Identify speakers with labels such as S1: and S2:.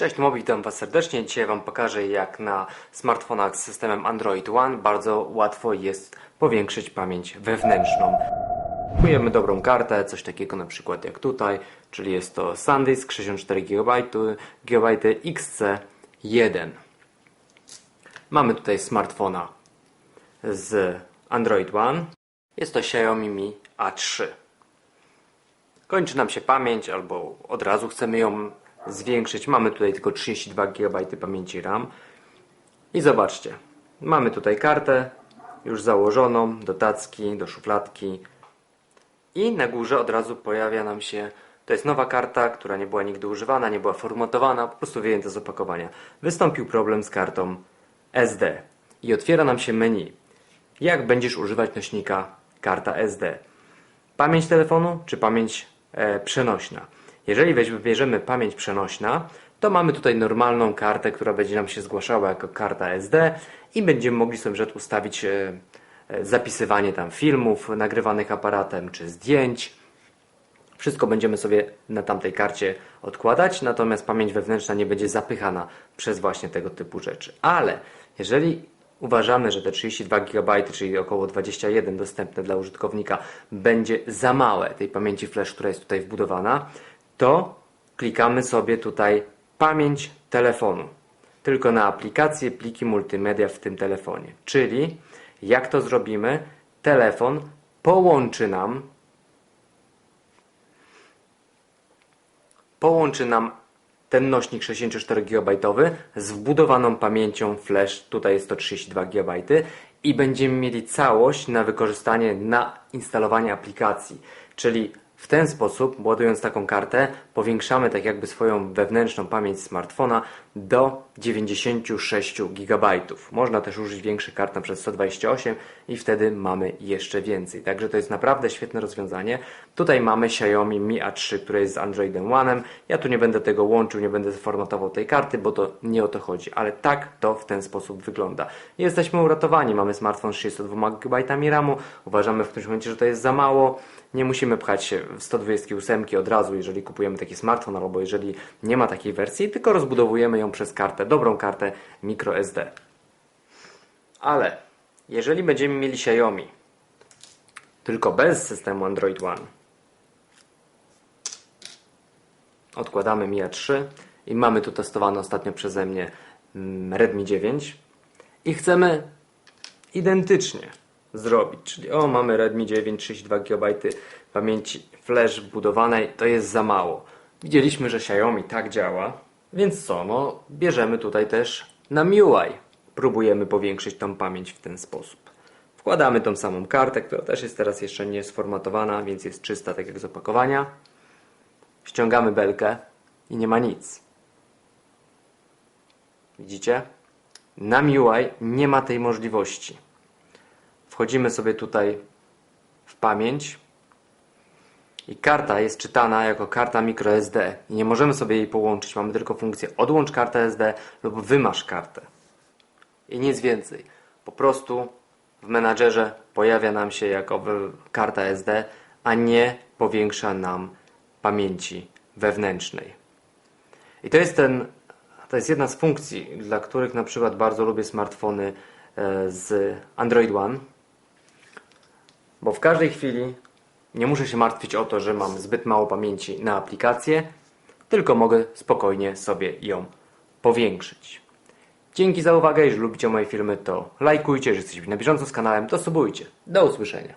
S1: Cześć, Mobi, witam Was serdecznie. Dzisiaj Wam pokażę, jak na smartfonach z systemem Android One bardzo łatwo jest powiększyć pamięć wewnętrzną. Kupujemy dobrą kartę, coś takiego na przykład jak tutaj, czyli jest to SanDisk 64 GB, GB XC1. Mamy tutaj smartfona z Android One. Jest to Xiaomi Mi A3. Kończy nam się pamięć albo od razu chcemy ją zwiększyć. Mamy tutaj tylko 32 GB pamięci RAM. I zobaczcie, mamy tutaj kartę już założoną do tacki, do szufladki. I na górze od razu pojawia nam się, to jest nowa karta, która nie była nigdy używana, nie była formatowana, po prostu wyjęta z opakowania. Wystąpił problem z kartą SD i otwiera nam się menu. Jak będziesz używać nośnika karta SD? Pamięć telefonu czy pamięć e, przenośna? Jeżeli wybierzemy pamięć przenośna, to mamy tutaj normalną kartę, która będzie nam się zgłaszała jako karta SD i będziemy mogli sobie ustawić e, e, zapisywanie tam filmów nagrywanych aparatem czy zdjęć. Wszystko będziemy sobie na tamtej karcie odkładać, natomiast pamięć wewnętrzna nie będzie zapychana przez właśnie tego typu rzeczy. Ale jeżeli uważamy, że te 32 GB, czyli około 21 dostępne dla użytkownika, będzie za małe tej pamięci flash, która jest tutaj wbudowana, to klikamy sobie tutaj pamięć telefonu. Tylko na aplikacje, pliki multimedia w tym telefonie. Czyli jak to zrobimy? Telefon połączy nam połączy nam ten nośnik 64 GB z wbudowaną pamięcią flash, tutaj jest to 32 GB i będziemy mieli całość na wykorzystanie na instalowanie aplikacji. Czyli w ten sposób, ładując taką kartę, powiększamy tak jakby swoją wewnętrzną pamięć smartfona do 96 GB. Można też użyć większych kart, przykład 128 i wtedy mamy jeszcze więcej. Także to jest naprawdę świetne rozwiązanie. Tutaj mamy Xiaomi Mi A3, które jest z Androidem One. Ja tu nie będę tego łączył, nie będę formatował tej karty, bo to nie o to chodzi. Ale tak to w ten sposób wygląda. Jesteśmy uratowani. Mamy smartfon z 32 GB RAMu. Uważamy w którymś momencie, że to jest za mało. Nie musimy pchać się 128 od razu, jeżeli kupujemy taki smartfon, albo jeżeli nie ma takiej wersji, tylko rozbudowujemy ją przez kartę, dobrą kartę microSD. Ale jeżeli będziemy mieli Xiaomi tylko bez systemu Android One, odkładamy Mi A3 i mamy tu testowane ostatnio przeze mnie mm, Redmi 9 i chcemy identycznie zrobić. Czyli o, mamy Redmi 9, 32 GB pamięci flash wbudowanej, to jest za mało. Widzieliśmy, że Xiaomi tak działa, więc co, no bierzemy tutaj też na MIUI. Próbujemy powiększyć tą pamięć w ten sposób. Wkładamy tą samą kartę, która też jest teraz jeszcze nie sformatowana, więc jest czysta tak jak z opakowania. Ściągamy belkę i nie ma nic. Widzicie? Na MIUI nie ma tej możliwości. Wchodzimy sobie tutaj w pamięć i karta jest czytana jako karta microSD i nie możemy sobie jej połączyć. Mamy tylko funkcję odłącz kartę SD lub wymasz kartę. I nic więcej. Po prostu w menadżerze pojawia nam się jako karta SD, a nie powiększa nam pamięci wewnętrznej. I to jest ten, to jest jedna z funkcji, dla których na przykład bardzo lubię smartfony e, z Android One, bo w każdej chwili nie muszę się martwić o to, że mam zbyt mało pamięci na aplikację, tylko mogę spokojnie sobie ją powiększyć. Dzięki za uwagę, jeżeli lubicie moje filmy, to lajkujcie, jeżeli jesteście na bieżąco z kanałem, to subujcie. Do usłyszenia.